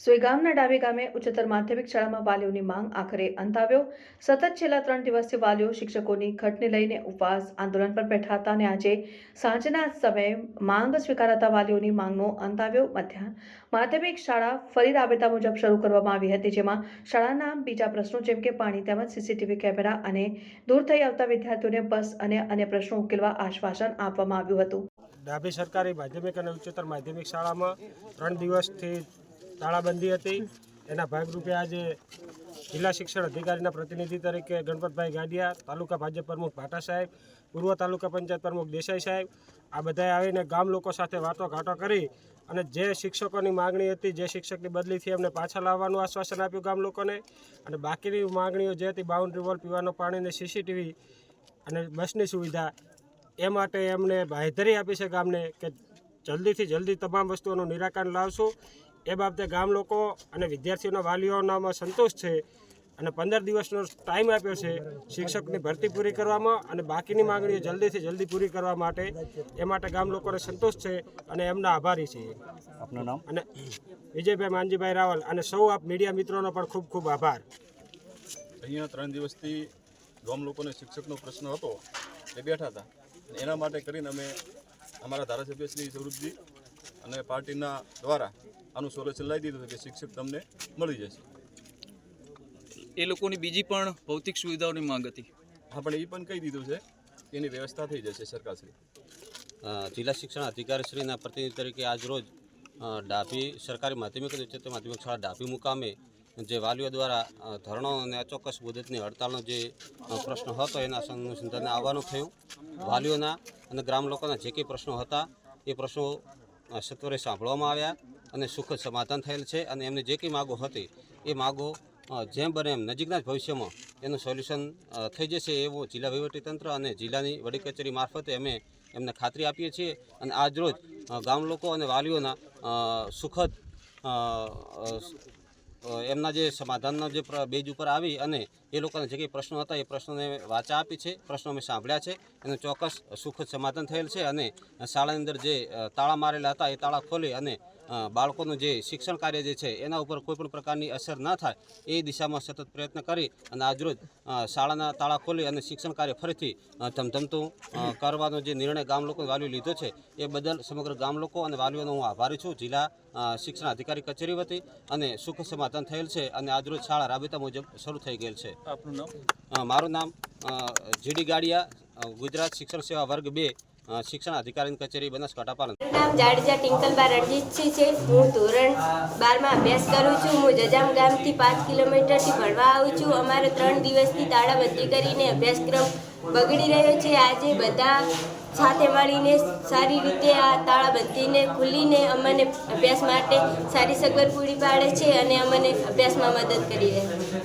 સોઈ ગામના ડાબે ગામે ઉચ્ચતર માધ્યમિક શાળામાં વાલીઓની માંગ આખરે અંત આવ્યો સતત છેલ્લા ત્રણ દિવસથી વાલીઓ શિક્ષકોની ઘટને લઈને ઉપવાસ, આંદોલન પર બેઠા હતા અને આજે સાંજના સમયે માંગ સ્વીકારાતા વાલીઓની માંગનો અંત આવ્યો મધ્યાહન માધ્યમિક શાળા ફરી રાબેતા મુજબ શરૂ કરવામાં આવી હતી, જેમાં શાળાના બીજા પ્રશ્નો જેમ કે પાણી તેમજ સીસીટીવી કેમેરા અને દૂર થઈ આવતા વિદ્યાર્થીઓને બસ અને અન્ય પ્રશ્નો ઉકેલવા આશ્વાસન આપવામાં આવ્યું હતું. ડાભી સરકારી માધ્યમિક અને ઉચ્ચતર માધ્યમિક શાળામાં ત્રણ દિવસથી તાળાબંધી હતી. એના ભાગરૂપે આજે જિલ્લા શિક્ષણ અધિકારીના પ્રતિનિધિ તરીકે ગણપતભાઈ ગાડિયા, તાલુકા ભાજપ પ્રમુખ ભાટા સાહેબ, પૂર્વ તાલુકા પંચાયત પ્રમુખ દેસાઈ સાહેબ, આ બધાએ આવીને ગામ લોકો સાથે વાતો ઘાટો કરી અને જે શિક્ષકોની માગણી હતી, જે શિક્ષકની બદલીથી એમને પાછા લાવવાનું આશ્વાસન આપ્યું ગામ લોકોને. અને બાકીની માગણીઓ જે હતી, બાઉન્ડ્રી વોલ, પીવાનું પાણી ને સીસીટીવી અને બસની સુવિધા, એ માટે એમને બાંહેધરી આપી છે ગામને કે જલ્દીથી જલ્દી તમામ વસ્તુઓનું નિરાકરણ લાવશું. એ બાબતે ગામ લોકો અને વિદ્યાર્થીઓના વાલીઓનામાં સંતોષ છે અને પંદર દિવસનો ટાઈમ આપ્યો છે શિક્ષકની ભરતી પૂરી કરવામાં અને બાકીની માંગણીઓ જલ્દીથી જલ્દી પૂરી કરવા માટે. એ માટે ગામ લોકોને સંતોષ છે અને એમના આભારી છીએ. આપનું નામ? અને વિજયભાઈ માનજીભાઈ રાવલ અને સૌ આપ મીડિયા મિત્રોનો પણ ખૂબ ખૂબ આભાર. અહીંયા ત્રણ દિવસથી ગામ લોકોને શિક્ષકનો પ્રશ્ન હતો. એ બેઠા હતા. એના માટે કરીને અમે અમારા ધારાસભ્ય શ્રી સ્વરૂપજી અને પાર્ટીના દ્વારા આનું સોલ્યુશન લાવી દીધું છે કે શિક્ષક તમને મળી જશે. એ લોકોની બીજી પણ ભૌતિક સુવિધાઓની માંગ હતી. આપણે એ પણ કહી દીધું છે કે એની વ્યવસ્થા થઈ જશે સરકારશ્રી. જિલ્લા શિક્ષણ અધિકારીશ્રીના પ્રતિનિધિ તરીકે આજરોજ રોજ ડાભી સરકારી માધ્યમિક અને ઉચ્ચતર માધ્યમિક શાળા ડાભી મુકામે જે વાલીઓ દ્વારા ધરણો અને અચોક્કસ મુદતની હડતાલનો જે પ્રશ્ન હતો એના અનુસંધાને આવવાનું થયું. વાલીઓના અને ગ્રામ લોકોના જે કંઈ પ્રશ્નો હતા એ પ્રશ્નો સત્વરે સાંભળવામાં આવ્યા અને સુખદ સમાધાન થયેલ છે અને એમની જે કંઈ માગો હતી, એ માગો જેમ બને એમ નજીકના જ ભવિષ્યમાં એનું સોલ્યુશન થઈ જશે એવું જિલ્લા વહીવટીતંત્ર અને જિલ્લાની વડી કચેરી મારફતે અમે એમને ખાતરી આપીએ છીએ અને આજરોજ ગામ લોકો અને વાલીઓના સુખદ એમના જે સમાધાનના જે બેજ ઉપર આવી અને એ લોકોના જે કંઈ પ્રશ્નો હતા એ પ્રશ્નોને વાચા આપી છે, પ્રશ્નો અમે સાંભળ્યા છે, એનું ચોક્કસ સુખદ સમાધાન થયેલ છે અને શાળાની અંદર જે તાળા મારેલા હતા એ તાળા ખોલી અને બાળકોનું જે શિક્ષણ કાર્ય જે છે એના ઉપર કોઈપણ પ્રકારની અસર ન થાય એ દિશામાં સતત પ્રયત્ન કરી અને આજરોજ શાળાના તાળા ખોલી અને શિક્ષણ કાર્ય ફરીથી ધમધમતું કરવાનો જે નિર્ણય ગામ લોકો વાલીઓ લીધો છે એ બદલ સમગ્ર ગામ લોકો અને વાલીઓનો હું આભારી છું. જિલ્લા શિક્ષણ અધિકારી કચેરી વતી અને સુખ સમાધાન થયેલ છે અને આજરોજ શાળા રાબેતા મુજબ શરૂ થઈ ગયેલ છે. આપનું નામ? મારું નામ જીડી ગાડિયા ગુજરાત શિક્ષણ સેવા વર્ગ બે શિક્ષણ અધિકારી કચેરી બનાસકાંઠા પાલન નામ જાડેજા ટિંકલબા રણજીતસિંહ છે. હું ધોરણ બારમાં અભ્યાસ કરું છું. હું જજામ ગામથી પાંચ કિલોમીટરથી ભણવા આવું છું. અમારે ત્રણ દિવસથી તાળાબંધી કરીને અભ્યાસક્રમ બગડી રહ્યો છે. આજે બધા સાથે મળીને સારી રીતે આ તાળાબંધીને ખુલીને અમને અભ્યાસ માટે સારી સગવડ પૂરી પાડે છે અને અમને અભ્યાસમાં મદદ કરી રહ્યા છે.